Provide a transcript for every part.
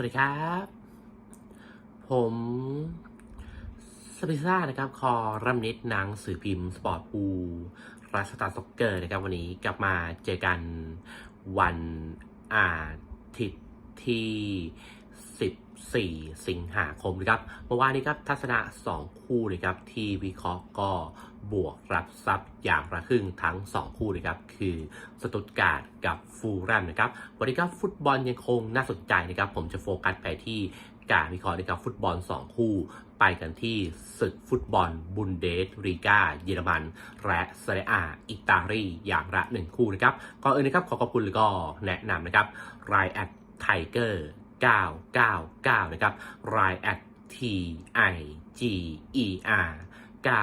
วัสดีครับ ผมสปิซ่านะครับ คอรัมนิดหนังสือพิมพ์ สปอร์ตปูรัสตาร์ซ็อกเกอร์นะครับ วันนี้กลับมาเจอกันวันอาทิตย์ที่ 14 สิงหาคมนะครับเมื่อวานนี้ครับทัศนะ 2 คู่นะครับที่วิเคราะห์ก็บวกรับทรัพย์อย่างระครึ่งทั้ง 2 คู่นะครับคือสตุตการ์ดกับฟูแรมนะครับวันนี้ครับฟุตบอลยังคงน่าสนใจนะครับผมจะโฟกัสไปที่การวิเคราะห์นะครับฟุตบอล 2 คู่ไปกันที่ศึกฟุตบอลบุนเดสลีกาเยอรมัน และเซเรียอาอิตาลีอย่างละหนึ่งคู่นะครับก่อนอื่นนะครับขอขอบคุณแล้วก็แนะนำนะครับรายแอดไทเกอร์ 999 นะครับรายแอด T I G E R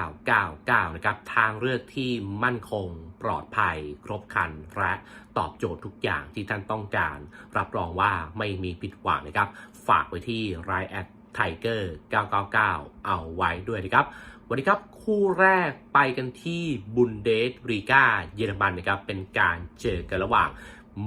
999 นะครับ ทางเลือกที่มั่นคง ปลอดภัย ครบครัน และตอบโจทย์ทุกอย่างที่ท่านต้องการ รับรองว่าไม่มีผิดหวังนะครับ ฝากไว้ที่รายแอดไทเกอร์999 เอาไว้ด้วยนะครับวันนี้ครับ คู่แรกไปกันที่บุนเดสรีกาเยอรมันนะครับ เป็นการเจอกันระหว่าง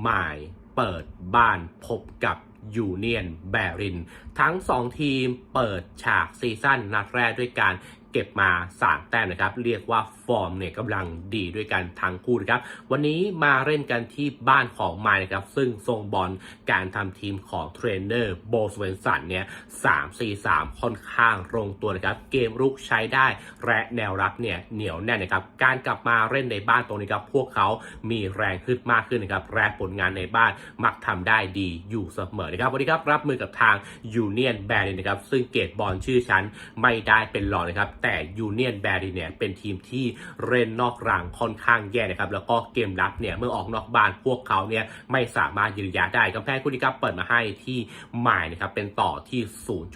หมายเปิดบ้านพบกับ ยูเนียนแบริน ทั้ง 2 ทีมเปิดฉากซีซั่นนัดแรกด้วยการ เก็บมา 3 แต้มนะครับ เรียกว่าฟอร์มเนี่ยกำลังดีด้วยกันทั้งคู่นะครับ วันนี้มาเล่นกันที่บ้านของไมายนะครับ ซึ่งทรงบอลการทำทีมของเทรนเนอร์โบสเวนสันเนี่ย3 4 3ค่อนข้างลงตัวนะครับ เกมรุกใช้ได้ และแนวรับเนี่ยเหนียวแน่นนะครับ การกลับมาเล่นในบ้านตรงนี้ครับ พวกเขามีแรงขึ้นมากขึ้นนะครับและผลงานในบ้านมักทำได้ดีอยู่เสมอนะครับวันนี้ครับรับมือกับทางยูเนียนแบรินนะครับ ซึ่งเกตบอลชื่อชั้นไม่ได้เป็นรอนะครับแต่ยูเนียนแบริเนี่ยเป็นทีมที่เล่นนอกรังค่อนข้างแย่นะครับแล้วก็เกมรับเนี่ยเมื่อออกนอกบ้านพวกเขาเนี่ยไม่สามารถยืนยะได้กำแพงคู่นี้ครับเปิดมาให้ที่หมายนะครับเป็นต่อที่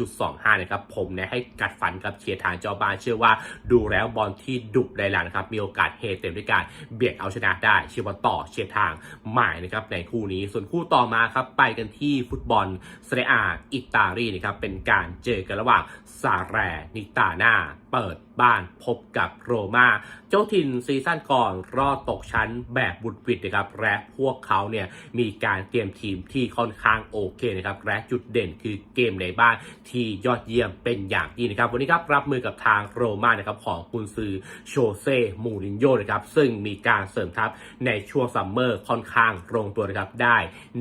0.25 นะครับผมเนี่ยให้กัดฟันกับเชียร์ทางเจ้าบ้านเชื่อว่าดูแล้วบอลที่ดุได้แล้วนะครับมีโอกาสเฮเต็มด้วยการเบียดเอาชนะได้เชียร์ว่าต่อเชียร์ทางหมายนะครับในคู่นี้ส่วนคู่ต่อมาครับไปกันที่ฟุตบอลเซเรียอาอิตาลีนะครับเป็นการเจอกันระหว่างซาแรนิตาน่า เปิดบ้านพบกับโรมาเจ้าถิ่นซีซั่นก่อนรอดตกชั้นแบบบุดหวิดนะครับและพวกเขาเนี่ยมีการเตรียมทีมที่ค่อนข้างโอเคนะครับและจุดเด่นคือเกมในบ้านที่ยอดเยี่ยมเป็นอย่างยิ่งนะครับ วันนี้ครับรับมือกับทางโรมานะครับของกุนซือโชเซ่มูรินโญ่นะครับซึ่งมีการเสริมทัพในช่วงซัมเมอร์ค่อนข้างลงตัวนะครับได้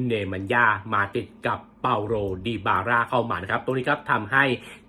เนมันยามาติดกับเปาโรดีบาร่าเข้ามานะครับ ตรงนี้ครับทำให้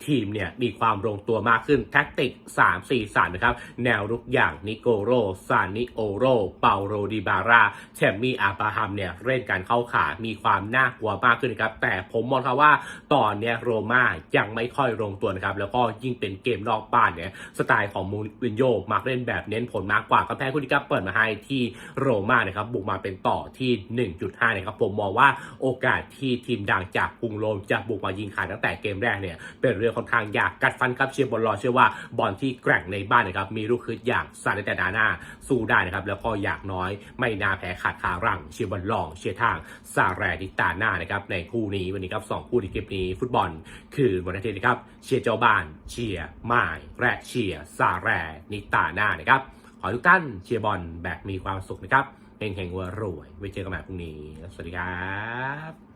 ทีมเนี่ยมีความลงตัวมากขึ้นแท็กติก3 4 3นะครับ แนวรุกอย่างนิโกโรซานิโอโร เปาโรดีบาราแชมมี่อาบราฮัมเนี่ยเล่นการเข้าขามีความน่ากลัวมากขึ้นนะครับแต่ผมมองครับว่าตอนเนี้ยโรม่ายังไม่ค่อยลงตัวนะครับแล้วก็ยิ่งเป็นเกมนอกบ้านเนี่ยสไตล์ของมูรินโญ่มักเล่นแบบเน้นผลมากกว่ากำแพงคู่นี้ครับเปิดมาให้ที่โรม่านะครับบุกมาเป็นต่อที่ 1.5นะครับผมมองว่าโอกาสที่ทีมดังจากกรุงโรมจะบุกมายิงขาดตั้งแต่เกมแรกเนี่ยเป็นเรื่องค่อนข้างยากกัดฟันครับเชียร์บอลรอเชื่อว่าบอลที่แกร่งในบ้านนะครับมีลูกคืดอย่างซาเลตดาน่าสู้ได้นะครับแล้วก็อยากน้อยไม่น่าแพ้ขาดขารังเชียร์บอลลองเชียร์ทางซาแรดิตาน่านะครับในคู่นี้วันนี้ครับสองคู่ในเกมนี้ฟุตบอล คือวันอาทิตย์นะครับเชียร์เจ้าบ้าน เชียร์มายและเชียร์ซาแรนิตาน่านะครับขอทุกท่านเชียร์บอลแบบมีความสุขนะครับเฮงๆวัวรวยไว้เจอกันใหม่พรุ่งนี้ สวัสดีครับ